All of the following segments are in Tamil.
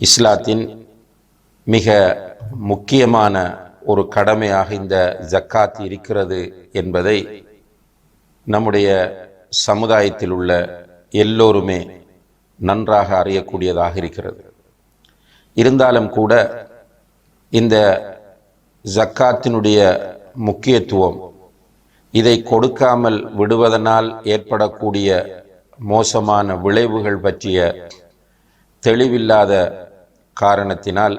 இஸ்லாத்தின் மிக முக்கியமான ஒரு கடமையாக இந்த ஜக்காத் இருக்கிறது என்பதை நம்முடைய சமுதாயத்தில் உள்ள எல்லோருமே நன்றாக அறியக்கூடியதாக இருக்கிறது. இருந்தாலும் கூட இந்த ஜக்காத்தினுடைய முக்கியத்துவம் இதை கொடுக்காமல் விடுவதனால் ஏற்படக்கூடிய மோசமான விளைவுகள் பற்றிய தெளிவில்லாத காரணத்தினால்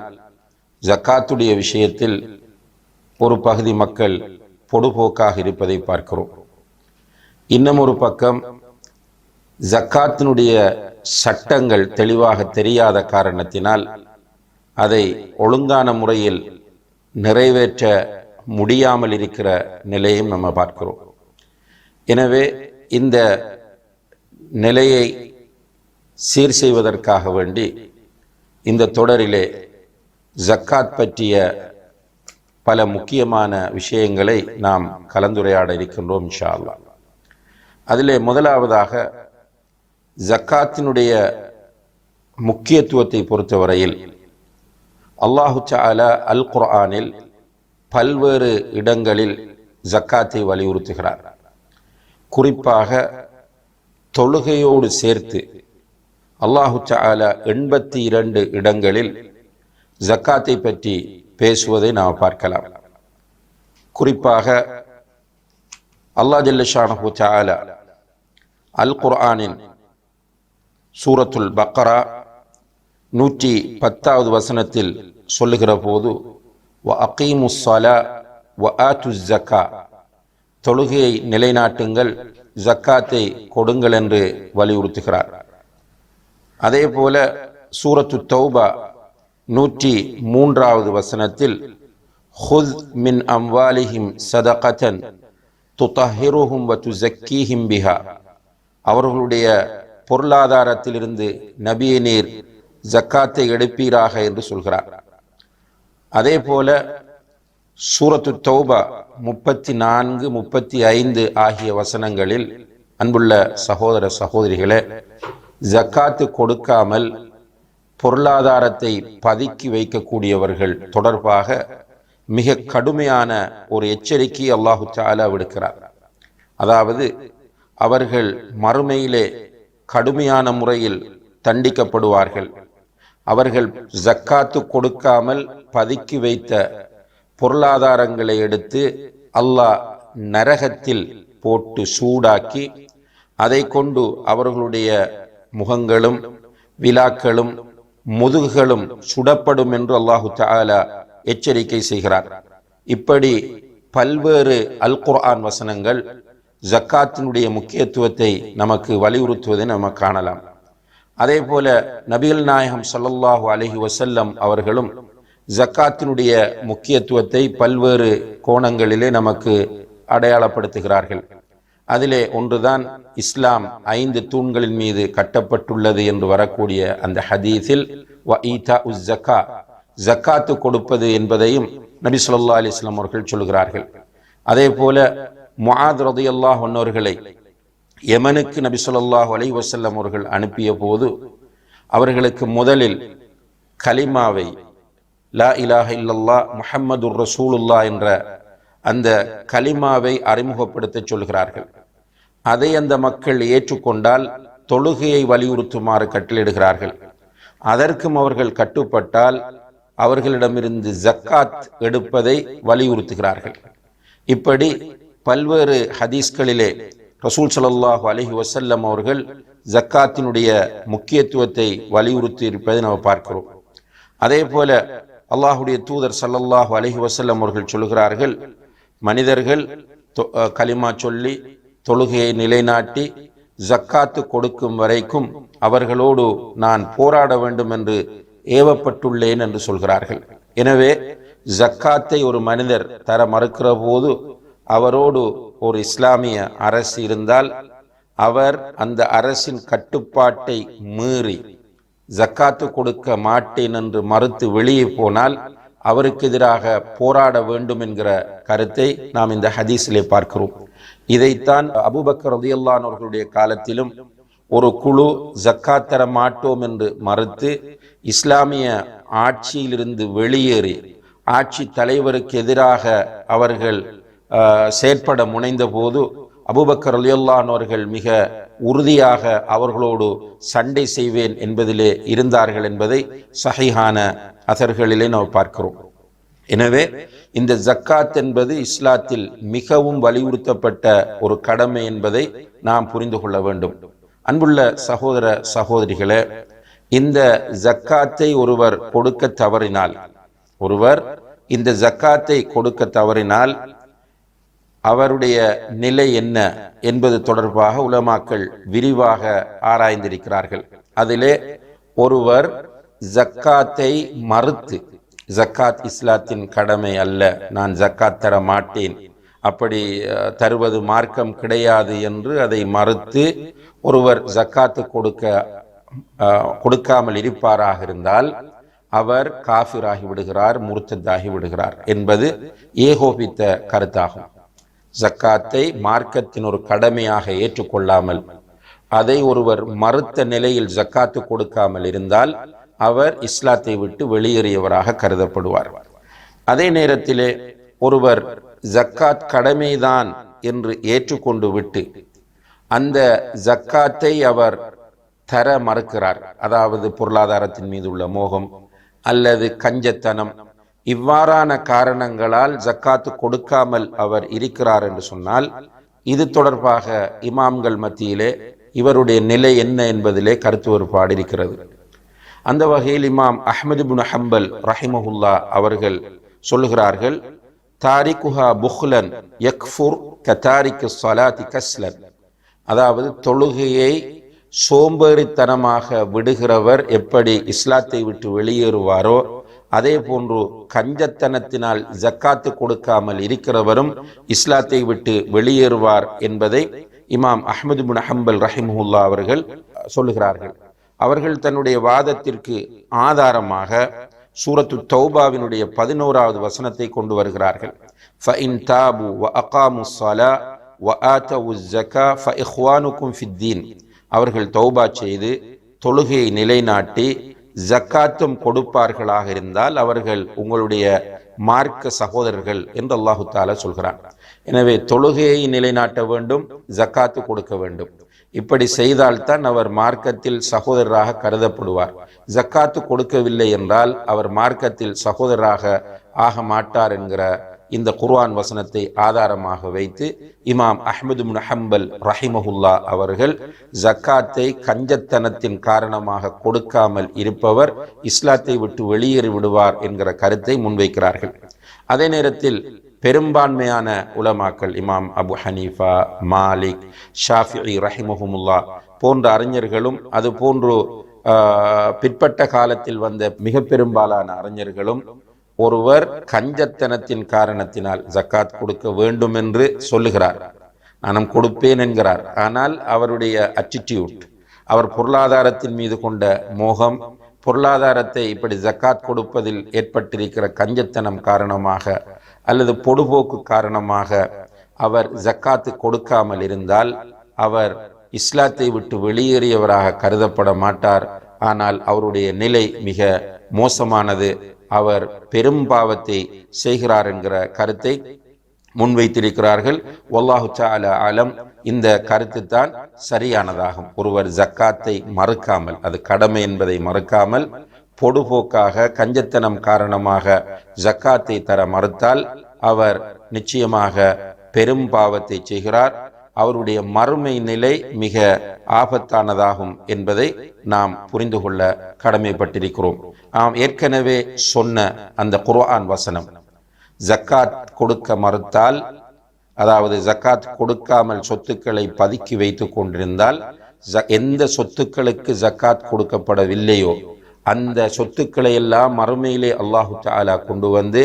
ஜக்காத்துடைய விஷயத்தில் ஒரு பகுதி மக்கள் பொடுபோக்காக இருப்பதை பார்க்கிறோம். இன்னும் ஒரு பக்கம் ஜக்காத்தினுடைய சட்டங்கள் தெளிவாக தெரியாத காரணத்தினால் அதை ஒழுங்கான முறையில் நிறைவேற்ற முடியாமல் இருக்கிற நிலையும் நம்ம பார்க்கிறோம். எனவே இந்த நிலையை சீர் செய்வதற்காக வேண்டி இந்த தொடரிலே ஜக்காத் பற்றிய பல முக்கியமான விஷயங்களை நாம் கலந்துரையாட இருக்கின்றோம் இன்ஷா அல்லாஹ் அதிலே முதலாவதாக ஜக்காத்தினுடைய முக்கியத்துவத்தை பொறுத்தவரையில் அல்லாஹு அல அல் குர்ஆனில் பல்வேறு இடங்களில் ஜக்காத்தை வலியுறுத்துகிறார். குறிப்பாக தொழுகையோடு சேர்த்து அல்லாஹு சாலா எண்பத்தி இரண்டு இடங்களில் ஜக்காத்தை பற்றி பேசுவதை நாம் பார்க்கலாம். குறிப்பாக அல்லாஹ் ஜல்லஷானஹு சாலா அல் குர்ஆனின் சூரத்துல் பக்ரா நூற்றி பத்தாவது வசனத்தில் சொல்லுகிற போது வ அகீமுஸ்ஸலா வ ஆத்து ஜக்கா தொழுகையை நிலைநாட்டுங்கள் ஜக்காத்தை கொடுங்கள் என்று வலியுறுத்துகிறார். அதே போல சூரத்து தௌபா நூற்றி மூன்றாவது வசனத்தில் ஹுத் மின் அம்வாலிஹிம் சதகதன் துதஹிருஹும் வ துசக்கீஹிம் பிஹா. அவர்களுடைய பொருளாதாரத்திலிருந்து நபிய நீர் ஜக்காத்தை எடுப்பீராக என்று சொல்கிறார். அதே போல சூரத்து தௌபா முப்பத்தி நான்கு முப்பத்தி ஐந்து ஆகிய வசனங்களில் அன்புள்ள சகோதர சகோதரிகளே ஜக்காத்து கொடுக்காமல் பொருளாதாரத்தை பதுக்கி வைக்கக்கூடியவர்கள் தொடர்பாக மிக கடுமையான ஒரு எச்சரிக்கை அல்லாஹு தாலா விடுக்கிறார். அதாவது அவர்கள் மறுமையிலே கடுமையான முறையில் தண்டிக்கப்படுவார்கள். அவர்கள் ஜக்காத்து கொடுக்காமல் பதுக்கி வைத்த பொருளாதாரங்களை எடுத்து அல்லாஹ் நரகத்தில் போட்டு சூடாக்கி அதை கொண்டு அவர்களுடைய முகங்களும் விழாக்களும் முதுகுகளும் சுடப்படும் என்று அல்லாஹு தாலா எச்சரிக்கை செய்கிறார். இப்படி பல்வேறு அல் குர்ஆன் வசனங்கள் ஜக்காத்தினுடைய முக்கியத்துவத்தை நமக்கு வலியுறுத்துவதை நம்ம காணலாம். அதே போல நபிகள் நாயகம் சல்லல்லாஹு அலஹி வசல்லம் அவர்களும் ஜக்காத்தினுடைய முக்கியத்துவத்தை பல்வேறு கோணங்களிலே நமக்கு அடையாளப்படுத்துகிறார்கள். அதிலே ஒன்றுதான் இஸ்லாம் ஐந்து தூண்களின் மீது கட்டப்பட்டுள்ளது என்று வரக்கூடிய அந்த ஹதீஸில் வ ஈதா உஸ் ஜக்கா ஜக்காத்து கொடுப்பது என்பதையும் நபி சொல்லா அலி இஸ்லாம் அவர்கள் சொல்கிறார்கள். அதே போல முஆத் ரதியல்லாஹு ஒன்னோர்களை யமனுக்கு நபி சொல்லாஹ் அலைஹி வசல்லம் அவர்கள் அனுப்பிய போது அவர்களுக்கு முதலில் கலிமாவை லா இலாஹ இல்லல்லா முஹம்மது ரசூலுல்லா என்ற அந்த கலிமாவை அறிமுகப்படுத்த சொல்கிறார்கள். அதை அந்த மக்கள் ஏற்றுக்கொண்டால் தொழுகையை வலியுறுத்துமாறு கட்டளிடுகிறார்கள் அதற்கும் அவர்கள் கட்டுப்பட்டால் அவர்களிடமிருந்து ஜக்காத் எடுப்பதை வலியுறுத்துகிறார்கள். இப்படி பல்வேறு ஹதீஸ்களிலே ரசூல் சலல்லாஹு அலஹி வசல்லம் அவர்கள் ஜக்காத்தினுடைய முக்கியத்துவத்தை வலியுறுத்தி இருப்பதை நாம் பார்க்கிறோம். அதே போல அல்லாஹுடைய தூதர் சல்லல்லாஹு அலஹி வசல்லம் அவர்கள் சொல்கிறார்கள் மனிதர்கள் தொ- கலிமா சொல்லி தொழுகையை நிலைநாட்டி ஜக்காத்து கொடுக்கும் வரைக்கும் அவர்களோடு நான் போராட வேண்டும் என்று ஏவப்பட்டுள்ளேன் என்று சொல்கிறார்கள். எனவே ஜக்காத்தை ஒரு மனிதர் தர மறுக்கிற போது அவரோடு ஒரு இஸ்லாமிய அரசு இருந்தால் அவர் அந்த அரசின் கட்டுப்பாட்டை மீறி ஜக்காத்து கொடுக்க மாட்டேன் என்று மறுத்து வெளியே போனால் அவருக்கு எதிராக போராட வேண்டும் என்கிற கருத்தை நாம் இந்த ஹதீஸிலே பார்க்கிறோம். இதைத்தான் அபுபக்கர் ரதியல்லான் அவர்களுடைய காலத்திலும் ஒரு குழு ஜக்காத் தர மாட்டோம் என்று மறுத்து இஸ்லாமிய ஆட்சியிலிருந்து வெளியேறி ஆட்சி தலைவருக்கு எதிராக அவர்கள் செயற்பட முனைந்த போது அபுபக்கர் அலியுல்லான் அவர்கள் மிக உறுதியாக அவர்களோடு சண்டை செய்வேன் என்பதிலே இருந்தார்கள் என்பதை சஹிஹான அசர்களிலே நாம் பார்க்கிறோம். எனவே இந்த ஜக்காத் என்பது இஸ்லாத்தில் மிகவும் வலியுறுத்தப்பட்ட ஒரு கடமை என்பதை நாம் புரிந்து கொள்ள வேண்டும். அன்புள்ள சகோதர சகோதரிகளே இந்த ஜக்காத்தை ஒருவர் கொடுக்க தவறினால் ஒருவர் இந்த ஜக்காத்தை கொடுக்க தவறினால் அவருடைய நிலை என்ன என்பது தொடர்பாக உலமாக்கள் விரிவாக ஆராய்ந்திருக்கிறார்கள். அதிலே ஒருவர் ஜக்காத்தை மறுத்து ஜக்காத் இஸ்லாத்தின் கடமை அல்ல நான் ஜக்காத் தர மாட்டேன் அப்படி தருவது மார்க்கம் கிடையாது என்று அதை மறுத்து ஒருவர் ஜக்காத்து கொடுக்க கொடுக்காமல் இருப்பாராக இருந்தால் அவர் காஃபிராகி விடுகிறார் முருத்ததாகி விடுகிறார் என்பது ஏகோபித்த கருத்தாகும். ஜக்காத்தை மார்க்கத்தின் ஒரு கடமையாக ஏற்றுக்கொள்ளாமல் அதை ஒருவர் மறுத்த நிலையில் ஜக்காத்து கொடுக்காமல் இருந்தால் அவர் இஸ்லாத்தை விட்டு வெளியேறியவராக கருதப்படுவார். அதே நேரத்திலே ஒருவர் ஜக்காத் கடமைதான் என்று ஏற்றுக்கொண்டு விட்டு அந்த ஜக்காத்தை அவர் தர மறுக்கிறார். அதாவது பொருளாதாரத்தின் மீது உள்ள மோகம் அல்லது கஞ்சத்தனம் இவ்வாறான காரணங்களால் ஜக்காத்து கொடுக்காமல் அவர் இருக்கிறார் என்று சொன்னால் இது தொடர்பாக இமாம்கள் மத்தியிலே இவருடைய நிலை என்ன என்பதிலே கருத்து வேறுபாடு இருக்கிறது. அந்த வகையில் இமாம் அஹமது பின் ஹம்பல் ரஹிமஹுல்லா அவர்கள் சொல்லுகிறார்கள் தாரிகுஹா புஹ்லன் யக்ஃபுர் கதாரிக்கு சலாதி கஸ்லன். அதாவது தொழுகையை சோம்பேறித்தனமாக விடுகிறவர் எப்படி இஸ்லாத்தை விட்டு வெளியேறுவாரோ அதே போன்று கஞ்சத்தனத்தினால் ஜக்காத்து கொடுக்காமல் இருக்கிறவரும் இஸ்லாத்தை விட்டு வெளியேறுவார் என்பதை இமாம் அஹமது பின் ஹம்பல் ரஹிமுல்லா அவர்கள் சொல்லுகிறார்கள். அவர்கள் தன்னுடைய வாதத்திற்கு ஆதாரமாக சூரத்து தௌபாவினுடைய பதினோராவது வசனத்தை கொண்டு வருகிறார்கள். ஃபஇன் தாபு வ அகாமு சலா வ ஆத்தவு ஜக்கா ஃப இஹ்வானுக்கும் ஃபித்தீன் அவர்கள் தௌபா செய்து தொழுகையை நிலைநாட்டி ஜக்காத்தும் கொடுப்பார்களாக இருந்தால் அவர்கள் உங்களுடைய மார்க்க சகோதரர்கள் என்று அல்லாஹு தாலா சொல்கிறான். எனவே தொழுகையை நிலைநாட்ட வேண்டும் ஜக்காத்து கொடுக்க வேண்டும். இப்படி செய்தால்தான் அவர் மார்க்கத்தில் சகோதரராக கருதப்படுவார். ஜக்காத்து கொடுக்கவில்லை என்றால் அவர் மார்க்கத்தில் சகோதரராக ஆக மாட்டார் என்கிற இந்த குர்ஆன் வசனத்தை ஆதாரமாக வைத்து இமாம் அஹமது ஹம்பல் ரஹிமஹுல்லா அவர்கள் ஜக்காத்தை கஞ்சத்தனத்தின் காரணமாக கொடுக்காமல் இருப்பவர் இஸ்லாத்தை விட்டு வெளியேறி விடுவார் என்கிற கருத்தை முன்வைக்கிறார்கள். அதே நேரத்தில் பெரும்பான்மையான உலமாக்கள் imam Abu Hanifa Malik Shafi ரஹிமஹுமுல்லா போன்ற அறிஞர்களும் அது போன்று ஆஹ், பிற்பட்ட காலத்தில் வந்த மிக பெரும்பாலான அறிஞர்களும் ஒருவர் கஞ்சத்தனத்தின் காரணத்தினால் ஜக்காத் கொடுக்க வேண்டும் என்று சொல்லுகிறார். நானும் கொடுப்பேன் என்கிறார். ஆனால் அவருடைய அட்டிடியூட் அவர் பொருளாதாரத்தின் மீது கொண்ட மோகம் பொருளாதாரத்தை இப்படி ஜக்காத் கொடுப்பதில் ஏற்பட்டிருக்கிற கஞ்சத்தனம் காரணமாக அல்லது பொடுபோக்கு காரணமாக அவர் ஜக்காத்து கொடுக்காமல் இருந்தால் அவர் இஸ்லாத்தை விட்டு வெளியேறியவராக கருதப்பட மாட்டார். ஆனால் அவருடைய நிலை மிக மோசமானது. அவர் பெரும் பாவத்தை செய்கிறார் என்கிற கருத்தை முன்வைத்திருக்கிறார்கள். வல்லாஹு தஆலா ஆலம் இந்த கருத்து தான் சரியானதாகும். ஒருவர் ஜக்காத்தை மறுக்காமல் அது கடமை என்பதை மறுக்காமல் பொடுபோக்காக கஞ்சத்தனம் காரணமாக ஜக்காத்தை தர மறுத்தால் அவர் நிச்சயமாக பெரும் பாவத்தை செய்கிறார். அவருடைய மறுமை நிலை மிக ஆபத்தானதாகும் என்பதை நாம் புரிந்து கொள்ள கடமைப்பட்டிருக்கிறோம். நாம் ஏற்கனவே சொன்ன அந்த குர்ஆன் வசனம். ஜக்காத் கொடுக்க மறுத்தால் அதாவது ஜக்காத் கொடுக்காமல் சொத்துக்களை பதுக்கி வைத்துக் கொண்டிருந்தால் ஜ- எந்த சொத்துக்களுக்கு ஜக்காத் கொடுக்கப்படவில்லையோ அந்த சொத்துக்களை எல்லாம் மறுமையிலே அல்லாஹு தாலா கொண்டு வந்து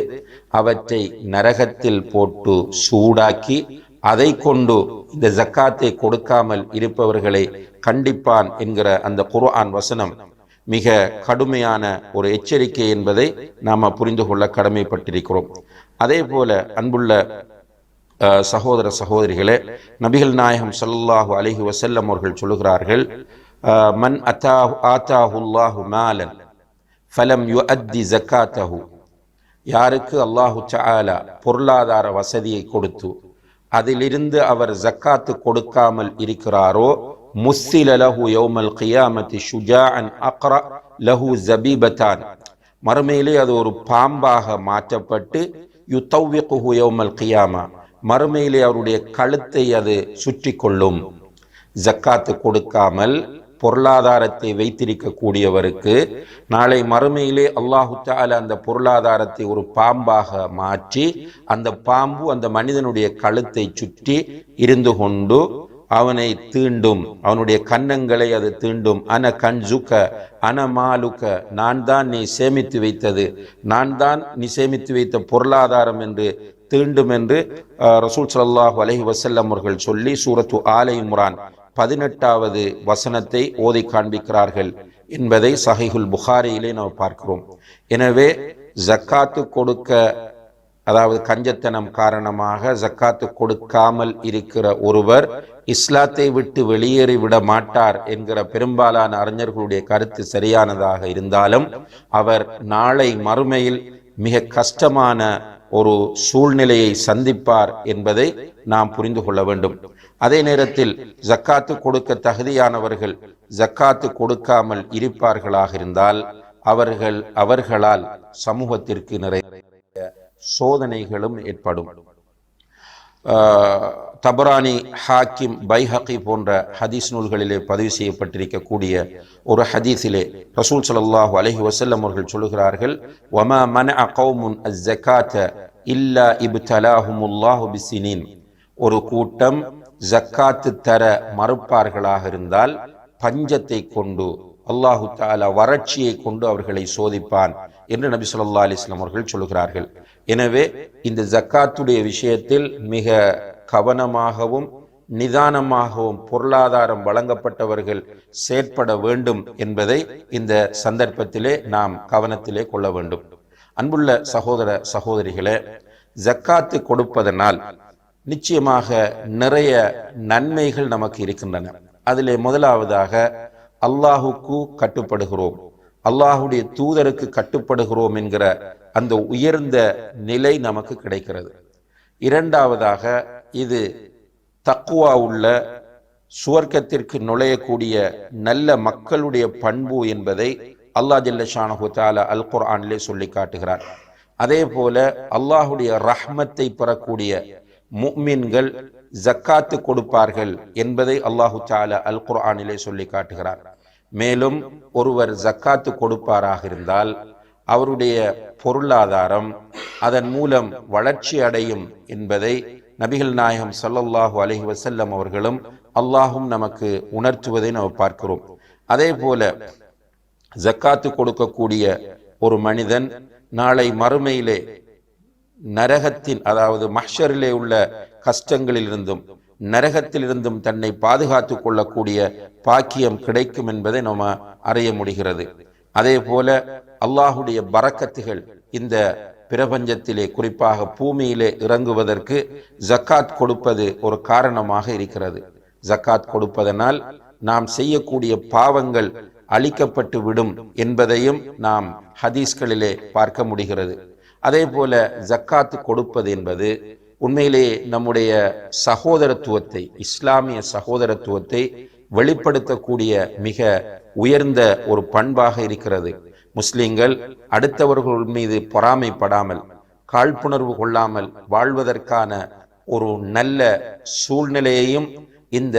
அவற்றை நரகத்தில் போட்டு சூடாக்கி அதை கொண்டு இந்த ஜக்காத்தை கொடுக்காமல் இருப்பவர்களை கண்டிப்பான் என்கிற அந்த குர்ஆன் வசனம் மிக கடுமையான ஒரு எச்சரிக்கை என்பதை நாம் புரிந்து கொள்ள கடமைப்பட்டிருக்கிறோம். அதே போல அன்புள்ள சகோதர சகோதரிகளே நபிகள் நாயகம் ஸல்லல்லாஹு அலைஹி வசல்லம் அவர்கள் சொல்லுகிறார்கள் மன் அத்தா ஆத்தாஹுல்லாஹு மாலன் ஃபலம் யு அத்தி ஜக்காத்தஹு. யாருக்கு அல்லாஹு சாலா பொருளாதார வசதியை கொடுத்து அதிலிருந்து அவர் ஜக்காத்து கொடுக்காமல் இருக்கிறாரோ? முஸ்ஸில லஹு யௌமல் கியாமத்தி ஷுஜாஅன் அக்ரா லஹு ஜபீபத்தான் மறுமையிலே அது ஒரு பாம்பாக மாற்றப்பட்டு யுத்தவ்விகுஹு யௌமல் கியாமா மறுமையிலே அவருடைய கழுத்தை அது சுற்றி கொள்ளும் ஜக்காத்து கொடுக்காமல் பொருளாதாரத்தை வைத்திருக்கக்கூடியவருக்கு நாளை மறுமையிலே அல்லாஹு தால அந்த பொருளாதாரத்தை ஒரு பாம்பாக மாற்றி அந்த பாம்பு அந்த மனிதனுடைய கழுத்தை சுற்றி இருந்து கொண்டு அவனை தீண்டும். அவனுடைய கன்னங்களை அது தீண்டும். அன கண்ஜுக்க அன மாலுக்க நான் தான் நீ சேமித்து வைத்தது. நான் தான் நீ சேமித்து வைத்த பொருளாதாரம் என்று தீண்டும் என்று அஹ், ரசூல் ஸல்லல்லாஹு அலஹி வசல்லம் அவர்கள் சொல்லி சூரத்து ஆலை பதினெட்டாவது வசனத்தை ஓதி காண்பிக்கிறார்கள் என்பதை சஹிகுல் புகாரியிலே நாம் பார்க்கிறோம். எனவே ஜக்காத்து கொடுக்க அதாவது கஞ்சத்தனம் காரணமாக ஜக்காத்து கொடுக்காமல் இருக்கிற ஒருவர் இஸ்லாத்தை விட்டு வெளியேறி விட மாட்டார் என்கிற பெரும்பாலான அறிஞர்களுடைய கருத்து சரியானதாக இருந்தாலும் அவர் நாளை மறுமையில் மிக கஷ்டமான ஒரு சூழ்நிலையை சந்திப்பார் என்பதை நாம் புரிந்து கொள்ள வேண்டும். அதே நேரத்தில் ஜக்காத்து கொடுக்க தகுதியானவர்கள் ஜக்காத்து கொடுக்காமல் இருப்பார்களாக இருந்தால் அவர்கள் அவர்களால் சமூகத்திற்கு நிறைய சோதனைகளும் ஏற்படும். தபரானி ஹாக்கிம் பைஹக்கி போன்ற ஹதீஸ் நூல்களிலே பதிவு செய்யப்பட்டிருக்கக்கூடிய ஒரு ஹதீஸிலே ரசூல் ஸல்லல்லாஹு அலஹி வசல்லம் அவர்கள் சொல்லுகிறார்கள் வமா மன அகௌமுன் அஸ்ஸகாத்த இல்லா இப்தலாஹுமுல்லாஹு பிசினின் ஒரு கூட்டம் ஜக்காத்து தர மறுப்பார்களாக இருந்தால் பஞ்சத்தை கொண்டு அல்லாஹு தாலா வறட்சியை கொண்டு அவர்களை சோதிப்பான் என்று நபி சொல்லா அலிஸ்லாம் அவர்கள் சொல்கிறார்கள் எனவே இந்த ஜக்காத்துடைய விஷயத்தில் மிக கவனமாகவும் நிதானமாகவும் பொருளாதாரம் வழங்கப்பட்டவர்கள் செயற்பட வேண்டும் என்பதை இந்த சந்தர்ப்பத்திலே நாம் கவனத்திலே கொள்ள வேண்டும். அன்புள்ள சகோதர சகோதரிகளே ஜக்காத்து கொடுப்பதனால் நிச்சயமாக நிறைய நன்மைகள் நமக்கு இருக்கின்றன. அதிலே முதலாவதாக அல்லாஹுக்கு கட்டுப்படுகிறோம். அல்லாஹுடைய தூதருக்கு கட்டுப்படுகிறோம் என்கிற அந்த உயர்ந்த நிலை நமக்கு கிடைக்கிறது. இரண்டாவதாக இது தக்குவா உள்ள சுவர்க்கத்திற்கு நுழையக்கூடிய நல்ல மக்களுடைய பண்பு என்பதை அல்லாஹ் ஜல்லஷானஹு தாலா அல் குர்ஆனிலே சொல்லி காட்டுகிறார். அதே போல அல்லாஹுடைய ரஹ்மத்தை பெறக்கூடிய முக்மீன்கள் ஜக்காத்து கொடுப்பார்கள் என்பதை அல்லாஹு தாலா அல் குர்ஆனிலே சொல்லி காட்டுகிறார். மேலும் ஒருவர் ஜக்காத்து கொடுப்பாராக இருந்தால் அவருடைய பொருளாதாரம் அதன் மூலம் வளர்ச்சி அடையும் என்பதை நபிகள் நாயகம் சல்லல்லாஹு அலஹி வசல்லம் அவர்களும் அல்லாஹும் நமக்கு உணர்த்துவதை நாம் பார்க்கிறோம். அதே போல ஜக்காத்து கொடுக்கக்கூடிய ஒரு மனிதன் நாளை மறுமையிலே நரகத்தின் அதாவது மஹ்ஷரிலே உள்ள கஷ்டங்களிலிருந்தும் நரகத்திலிருந்தும் தன்னை பாதுகாத்துக் கொள்ளக்கூடிய பாக்கியம் கிடைக்கும் என்பதை நாம அறிய முடிகிறது. அதே போல அல்லாஹுடைய பறக்கத்துகள் இந்த பிரபஞ்சத்திலே குறிப்பாக பூமியிலே இறங்குவதற்கு ஜக்காத் கொடுப்பது ஒரு காரணமாக இருக்கிறது. ஜக்காத் கொடுப்பதனால் நாம் செய்யக்கூடிய பாவங்கள் அழிக்கப்பட்டு விடும் என்பதையும் நாம் ஹதீஸ்களிலே பார்க்க முடிகிறது. அதே போல ஜக்காத்து கொடுப்பது என்பது உண்மையிலே நம்முடைய சகோதரத்துவத்தை இஸ்லாமிய சகோதரத்துவத்தை வெளிப்படுத்தக்கூடிய மிக உயர்ந்த ஒரு பண்பாக இருக்கிறது. முஸ்லிம்கள் அடுத்தவர்கள் மீது பொறாமைப்படாமல் காழ்ப்புணர்வு கொள்ளாமல் வாழ்வதற்கான ஒரு நல்ல சூழ்நிலையையும் இந்த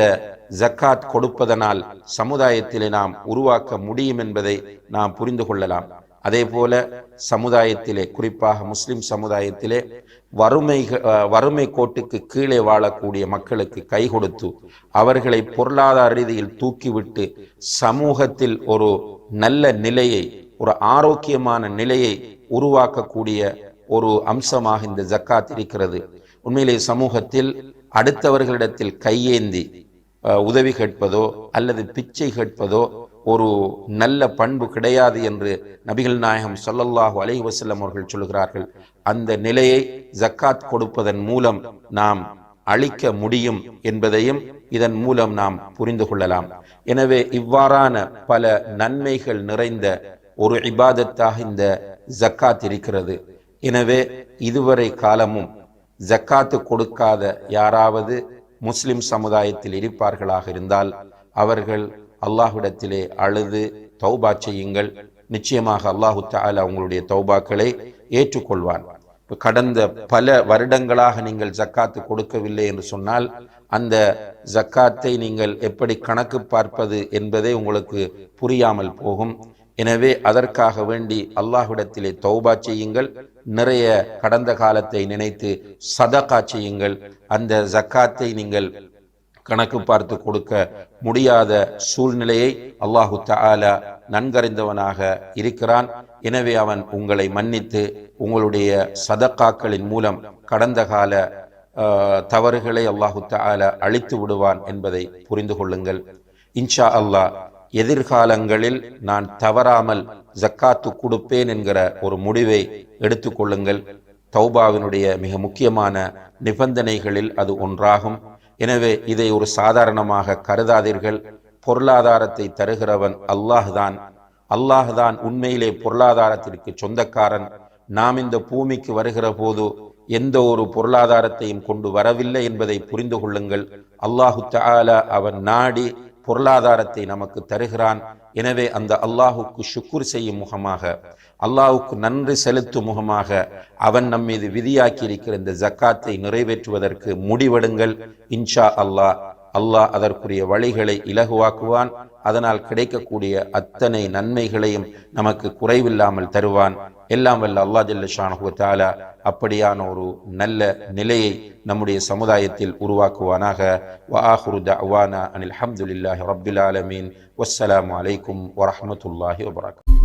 ஜக்காத் கொடுப்பதனால் சமுதாயத்திலே நாம் உருவாக்க முடியும் என்பதை நாம் புரிந்து கொள்ளலாம். அதே போல சமுதாயத்திலே குறிப்பாக முஸ்லிம் சமுதாயத்திலே வறுமை வறுமை கோட்டுக்கு கீழே வாழக்கூடிய மக்களுக்கு கை கொடுத்து அவர்களை பொருளாதார ரீதியில் தூக்கிவிட்டு சமூகத்தில் ஒரு நல்ல நிலையை ஒரு ஆரோக்கியமான நிலையை உருவாக்கக்கூடிய ஒரு அம்சமாக இந்த ஜக்காத் இருக்கிறது. உண்மையிலே சமூகத்தில் அடுத்தவர்களிடத்தில் கையேந்தி உதவி கேட்பதோ அல்லது பிச்சை கேட்பதோ ஒரு நல்ல பண்பு கிடையாது என்று நபிகள் நாயகம் சொல்லல்லாஹு அலை வசல்லம் அவர்கள் சொல்கிறார்கள். அந்த நிலையை ஜக்காத் கொடுப்பதன் மூலம் நாம் அழிக்க முடியும் என்பதையும் இதன் மூலம் நாம் புரிந்து கொள்ளலாம். எனவே இவ்வாறான பல நன்மைகள் நிறைந்த ஒரு இபாதத்தாக இந்த ஜக்காத் இருக்கிறது. எனவே இதுவரை காலமும் ஜக்காத்து கொடுக்காத யாராவது முஸ்லிம் சமுதாயத்தில் இருப்பார்களாக இருந்தால் அவர்கள் அல்லாஹ்விடத்திலே அழுது தௌபா செய்யுங்கள். நிச்சயமாக அல்லாஹு தாலா உங்களுடைய தௌபாக்களை ஏற்றுக்கொள்வான். கடந்த பல வருடங்களாக நீங்கள் ஜக்காத்து கொடுக்கவில்லை என்று சொன்னால் அந்த ஜக்காத்தை நீங்கள் எப்படி கணக்கு பார்ப்பது என்பதே உங்களுக்கு புரியாமல் போகும். எனவே அதற்காக வேண்டி அல்லாஹ்விடத்திலே தௌபா செய்யுங்கள். நிறைய கடந்த காலத்தை நினைத்து சதகா செய்யுங்கள். அந்த ஜக்காத்தை நீங்கள் கணக்கு பார்த்து கொடுக்க முடியாத சூழ்நிலையை அல்லாஹு தாலா நன்கறிந்தவனாக இருக்கிறான். எனவே அவன் உங்களை மன்னித்து உங்களுடைய சதக்காக்களின் மூலம் கடந்த கால ஆஹ், தவறுகளை அல்லாஹு தாலா அழித்து விடுவான் என்பதை புரிந்து கொள்ளுங்கள். இன்ஷா அல்லாஹ் எதிர்காலங்களில் நான் தவறாமல் ஜக்காத்து கொடுப்பேன் என்கிற ஒரு முடிவை எடுத்துக்கொள்ளுங்கள் தௌபாவினுடைய மிக முக்கியமான நிபந்தனைகளில் அது ஒன்றாகும். எனவே இதை ஒரு சாதாரணமாக கருதாதீர்கள். பொருளாதாரத்தை தருகிறவன் அல்லாஹ்தான். அல்லாஹ்தான் உண்மையிலே பொருளாதாரத்திற்கு சொந்தக்காரன். நாம் இந்த பூமிக்கு வருகிற போது எந்த ஒரு பொருளாதாரத்தையும் கொண்டு வரவில்லை என்பதை புரிந்து கொள்ளுங்கள். அல்லாஹு தாலா அவன் நாடி பொருளாதாரத்தை நமக்கு தருகிறான். எனவே அந்த அல்லாஹுக்கு சுக்குர் செய்யும் முகமாக அல்லாஹுக்கு நன்றி செலுத்தும் முகமாக அவன் நம் மீது விதியாக்கி இருக்கிற இந்த ஜக்காத்தை நிறைவேற்றுவதற்கு முடிவெடுங்கள். இன்ஷா அல்லாஹ் அல்லாஹ் அதற்குரிய வழிகளை இலகுவாக்குவான். அதனால் கிடைக்கக்கூடிய அத்தனை நன்மைகளையும் நமக்கு குறைவில்லாமல் தருவான். எல்லாம் வல்ல அல்லாஹ் ஜல்ல ஷானஹு தஆலா அப்படியான ஒரு நல்ல நிலையை நம்முடைய சமுதாயத்தில் உருவாக்குவானாக. வ ஆஹிரு தஅவானா அனில் ஹம்துலில்லாஹி ரப்பில் ஆலமீன். வஸ்ஸலாமு அலைக்கும் வரஹ்மத்துல்லாஹி வபரகாத்துஹு